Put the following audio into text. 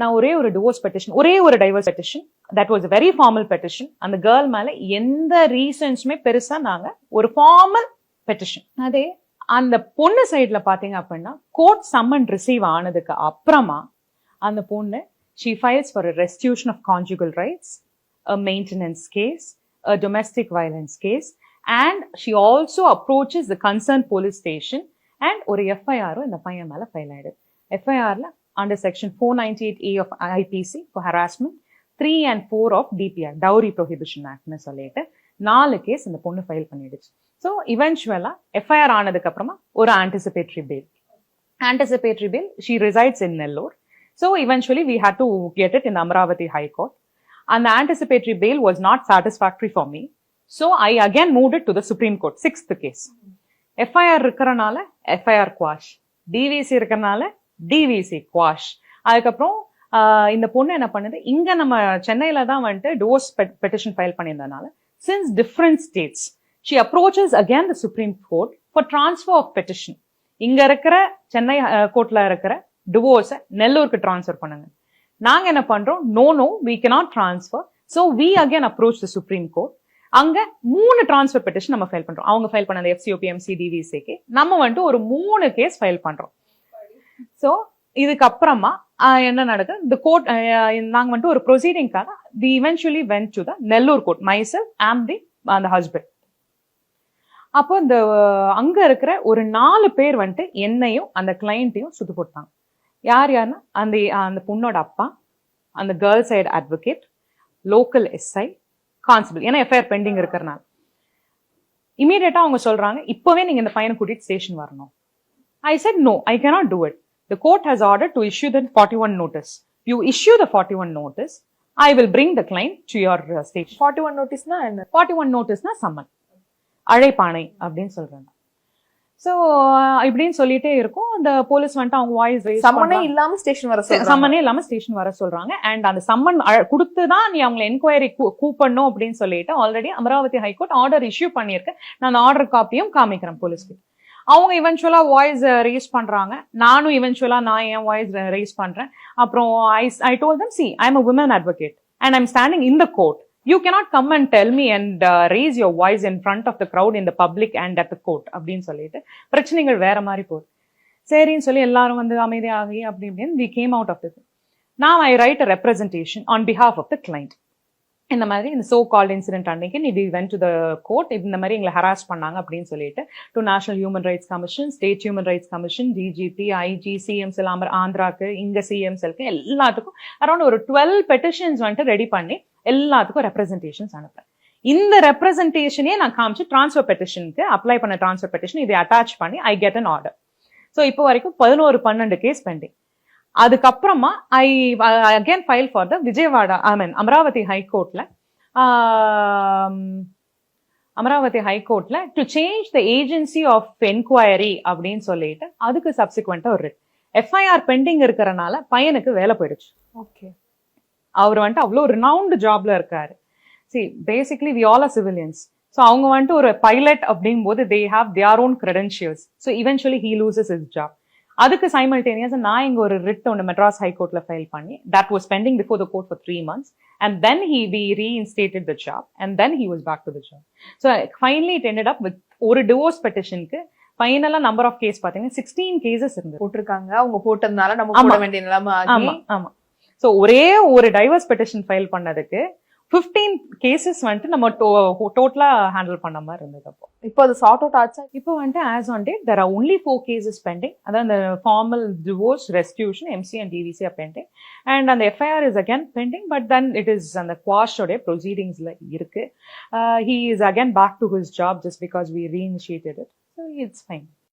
நான் ஒரே ஒரு டிவோர்ஸ் பெட்டிஷன் ஒரே ஒரு divorce petition that was very formal petition அந்த கேர்ள் மேல எந்த ரீசன்ஸுமே பெருசா நாங்க ஒரு ஃபார்மல் பெட்டிஷன் அதே. அந்த பொண்ணு சைடுல பாத்தீங்க அப்படின்னா கோர்ட் சம்மன் ரிசீவ் ஆனதுக்கு அப்புறமா அந்த பொண்ணு she files for restitution of conjugal rights a maintenance case, a domestic violence case, and she also approaches the concerned police station and ஒரு எஃப்ஐஆரும் இந்த பையன் மேல ஃபைல் ஆயிடுது எஃப்ஐஆர்ல under Section 498A of IPC for harassment, three and four of DPR dowry prohibition ஆக்ட்னு சொல்லிட்டு நாலு case இந்த பொண்ணு ஃபைல் பண்ணிடுச்சு. ஸோ இவென்ச்சுவலாக எஃப்ஐஆர் ஆனதுக்கு அப்புறமா ஒரு anticipatory bail anticipatory bail she resides in Nellore so eventually we had to get it in Amaravati high court and bail was not satisfactory for me so I again move it to the supreme court sixth case FIR இருக்கிறனால FIR quash DVC இருக்கிறனால DVC quash அதுக்கப்புறம் இந்த பொண்ணு என்ன பண்ணுது? இங்க நம்ம சென்னையில தான் வந்துட்டு those petition file பண்ணியிருந்தனால since different states she approaches again the Supreme Court for transfer of petition இங்க இருக்கிற சென்னை கோர்ட்ல இருக்கிற டிவோர்ஸை நெல்லூருக்கு டிரான்ஸ்ஃபர் பண்ணுங்க. நாங்க என்ன பண்றோம்? No no we cannot transfer so we again approach the Supreme Court அங்க மூணு டிரான்ஸ்ஃபர் பெட்டிஷன் நம்ம ஃபைல் பண்றோம். அவங்க ஃபைல் பண்ண எஃப்சிஓபிஎம்சி டிவிசிக்கு நம்ம வந்துட்டு ஒரு மூணு கேஸ் ஃபைல் பண்றோம். ஸோ இதுக்கப்புறமா என்ன நடக்குது? இந்த கோர்ட் நாங்கள் வந்துட்டு ஒரு ப்ரொசீடிங்காக the eventually went to the Nellore court myself am the அந்த ஹஸ்பண்ட் அப்போ இந்த அஹ், அங்க இருக்கிற ஒரு நாலு பேர் வந்துட்டு என்னையும் அந்த கிளைண்ட்டையும் சுட்டு போட்டாங்க. யார் யாருன்னா அந்த அந்த பொண்ணோட அப்பா அந்த girl side advocate local SI constable ஏன்னா எஃப்ஐஆர் பெண்டிங் இருக்கிறனால. இமீடியட்டா அவங்க சொல்றாங்க இப்பவே நீங்க இந்த பையனை கூட்டிட்டு ஸ்டேஷன் வரணும். I said no I cannot do it the court has ordered to issue the 41 notice. You issue the 41 notice i will bring the client to your uh, station. Forty one நோட்டீஸ்னா என்ன? 41 நோட்டீஸ்னா summon அழைப்பாணை அப்படின்னு சொல்றாங்க. So இப்படின்னு சொல்லிட்டே இருக்கும். அந்த police வந்துட்டு அவங்க voice சம்மனே இல்லாம ஸ்டேஷன் வர சம்மனே இல்லாம ஸ்டேஷன் வர சொல்றாங்க. அண்ட் அந்த சம்மன் கொடுத்து தான் நீ அவங்களை என்கொயரி கூப்பிடணும் அப்படின்னு சொல்லிட்டு already Amaravati high court order issue பண்ணியிருக்கேன் நான் ஆர்டர் காப்பியும் காமிக்கிறேன் போலீஸ்க்கு. அவங்க இவென்ச்சுவலாக வாய்ஸ் ரேஸ் பண்றாங்க. நானும் இவென்ச்சுவலாக நான் என் வாய்ஸ் ரேஸ் பண்றேன். அப்புறம் I I told them see I am a woman advocate and I'm standing in the court you cannot come and tell me and raise your voice in front of the crowd in the public and at the court அப்படின்னு சொல்லிட்டு பிரச்சனைகள் வேற மாதிரி போகுது. சரின்னு சொல்லி எல்லாரும் வந்து அமைதியாகி அப்படி இப்படின்னு we came out of this நான் I write a representation on behalf of the client இந்த மாதிரி இந்த சோ கால் இன்சிடென்ட் அன்னைக்கு நீ வென் டு த கோர்ட் இந்த மாதிரி எங்களை ஹராஸ் பண்ணாங்க அப்படின்னு சொல்லிட்டு to national human rights commission state human rights commission DGP IG CM cell Amar ஆந்திராக்கு இங்க சிஎம்செல்க்கு எல்லாத்துக்கும் அரௌண்ட் ஒரு டுவெல் பெட்டிஷன்ஸ் வந்துட்டு ரெடி பண்ணி எல்லாத்துக்கும் ரெப்ரஸன்டேஷன்ஸ் அனுப்புறேன். இந்த ரெப்ரஸன்டேஷனே நான் காமிச்சு டிரான்ஸ்ஃபர் பெட்டிஷனுக்கு அப்ளை பண்ண டிரான்ஸ்ஃபர் பெட்டிஷன் இதை அட்டாச் பண்ணி I get an order so இப்போ வரைக்கும் பதினோரு பன்னெண்டு கேஸ் பெண்டிங் அதுக்கப்புறமா I again file for the Vijayawada I mean Amaravati ஹைகோர்ட்ல Amaravati ஹைகோர்ட்ல to change the agency of enquiry அப்படின்னு சொல்லிட்டு அதுக்கு சப்சிக்வெண்டா ஒரு எஃப்ஐஆர் பெண்டிங் இருக்கிறனால பையனுக்கு வேலை போயிடுச்சு. ஓகே அவர் வந்துட்டு அவ்வளோ ரினவுண்டு ஜாப்ல இருக்காரு. See basically we all are civilians so அவங்க வந்துட்டு ஒரு பைலட் அப்படிங்கும்போது they have their own credentials so eventually he loses his job அதுக்கு சைமல்டேனியஸ் நான் இங்க ஒரு ரிட் ஒன்று மெட்ராஸ் ஹைகோர்ட்ல ஃபைல் பண்ணி that was pending before the court for three months and then he be reinstated the job and then he was back to the job so finally it ended up with ஒரு divorce பெட்டிஷனுக்கு ஃபைனலா number of case பாத்தீங்கன்னா sixteen cases இருந்தது. போட்டிருக்காங்க. அவங்க போட்டதுனால நம்ம. போட வேண்டிய நிலைமை ஆமா ஆமா. சோ ஒரே ஒரு டைவர்ஸ் பெட்டிஷன் ஃபைல் பண்ணதுக்கு 15 கேசஸ் வந்துட்டு நம்ம டோட்டலா ஹேண்டில் பண்ண மாதிரி இருந்தது அப்போ. இப்போ அது சார்ட் அவுட் ஆச்சா? இப்போ வந்துட்டு as on date there are only four cases pending அதான் அந்த formal divorce restitution MC and DVC are pending and அந்த FIR is again pending but then it is அந்த குவாஷோடைய ப்ரொசீடிங்ஸ்ல இருக்கு. He is again back to his job just because we reinitiated it so it's fine